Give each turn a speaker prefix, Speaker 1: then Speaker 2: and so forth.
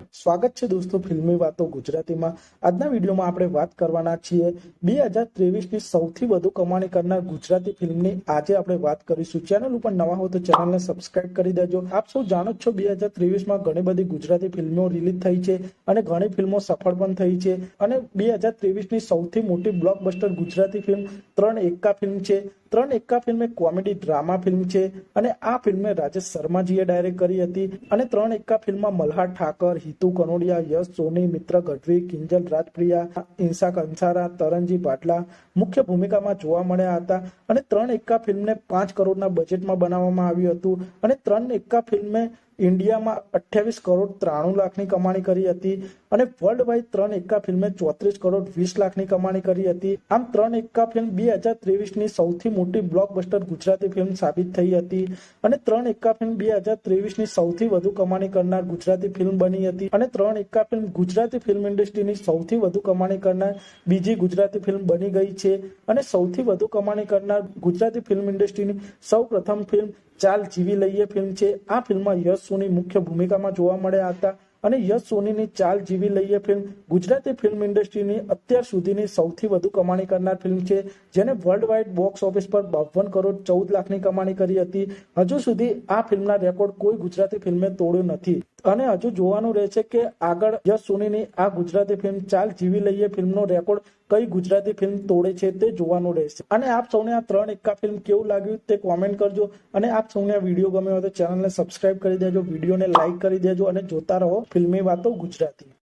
Speaker 1: સ્વાગત છે દોસ્તો ફિલ્મી વાતો ગુજરાતીમાં. આજના વિડીયોમાં આપણે વાત કરવાના છીએ બે હજાર ત્રેવીસની સૌથી વધુ કમાણી કરનાર ગુજરાતી ફિલ્મની. આજે આપણે વાત કરીશું. ચેનલ ઉપર નવા હો તો ચેનલને સબસ્ક્રાઇબ કરી દેજો. આપ સૌ જાણો છો બે હજાર ત્રેવીસમાં ઘણી બધી ગુજરાતી ફિલ્મો રિલીઝ થઈ છે અને ઘણી ફિલ્મો સફળ પણ થઈ છે. અને બે હજાર ત્રેવીસની સૌથી મોટી બ્લોકબસ્ટર ગુજરાતી ફિલ્મ ત્રણ એક્કા ફિલ્મ છે. ત્રણ એક્કા ફિલ્મ એક કોમેડી ડ્રામા ફિલ્મ છે અને આ ફિલ્મે રાજેશ શર્માજીએ ડાયરેક્ટ કરી હતી અને ત્રણ એક્કા ફિલ્મમાં મલ્હાર ઠાકર, હિતુ કનોડિયા, યશ, સોની, મિત્ર ગઢવી, કિંજલ રાજપ્રિયા ઇન્સા કંસારા, તરણજી પાટલા મુખ્ય ભૂમિકામાં જોવા મળ્યા હતા અને ત્રણ એક્કા ફિલ્મને પાંચ કરોડના બજેટમાં બનાવવામાં આવ્યું હતું અને ત્રણ એક્કા ફિલ્મે ઇન્ડિયામાં અઠ્યાવીસ કરોડ ત્રાણું લાખની કમાણી કરી હતી અને વર્લ્ડ વાઇડ ત્રણ એક્કા ફિલ્મે ચોત્રીસ કરોડ વીસ લાખની કમાણી કરી હતી. આમ ત્રણ એક્કા ફિલ્મ બે હજાર ત્રેવીસની સૌથી મોટી બ્લોકબસ્ટર ગુજરાતી ફિલ્મ સાબિત થઈ હતી અને ત્રણ એક્કા ફિલ્મ બે હજાર ત્રેવીસની સૌથી વધુ કમાણી કરનાર ગુજરાતી ફિલ્મ બની હતી અને ત્રણ એક્કા ફિલ્મ ગુજરાતી ફિલ્મ ઇન્ડસ્ટ્રીની સૌથી વધુ કમાણી કરનાર બીજી ગુજરાતી ફિલ્મ બની ગઈ છે અને સૌથી વધુ કમાણી કરનાર ગુજરાતી ફિલ્મ ઇન્ડસ્ટ્રીની સૌ પ્રથમ ફિલ્મ ચાલ જીવી લઈએ ફિલ્મ છે. આ ફિલ્મમાં યશ સોની મુખ્ય ભૂમિકામાં જોવા મળ્યા હતા. અને યશ સોનીની ચાલ જીવી લઈએ ફિલ્મ. ગુજરાતી ફિલ્મ ઇન્ડસ્ટ્રીની અત્યાર સુધીની સૌથી વધુ કમાણી કરનાર ફિલ્મ છે, જેને વર્લ્ડ વાઇડ બોક્સ ઓફિસ પર બાવન કરોડ ચૌદ લાખની કમાણી કરી હતી. હજુ સુધી આ ફિલ્મના રેકોર્ડ કોઈ ગુજરાતી ફિલ્મે તોડ્યો નથી. અને હજુ જોવાનું રહેશે કે આગળ યશ સોનીની આ ગુજરાતી ફિલ્મ ચાલ જીવી લઈએ ફિલ્મનો રેકોર્ડ કઈ ગુજરાતી ફિલ્મ તોડે છે તે જોવાનું રહેશે. અને આપ સૌને આ ત્રણ એકા ફિલ્મ કેવું લાગ્યું તે કોમેન્ટ કરજો. અને આપ સૌને આ વીડિયો ગમ્યો હોય તો ચેનલને સબસ્ક્રાઇબ કરી દેજો, વિડીયોને લાઇક કરી દેજો અને જોતા રહો ફિલ્મી વાતો ગુજરાતી.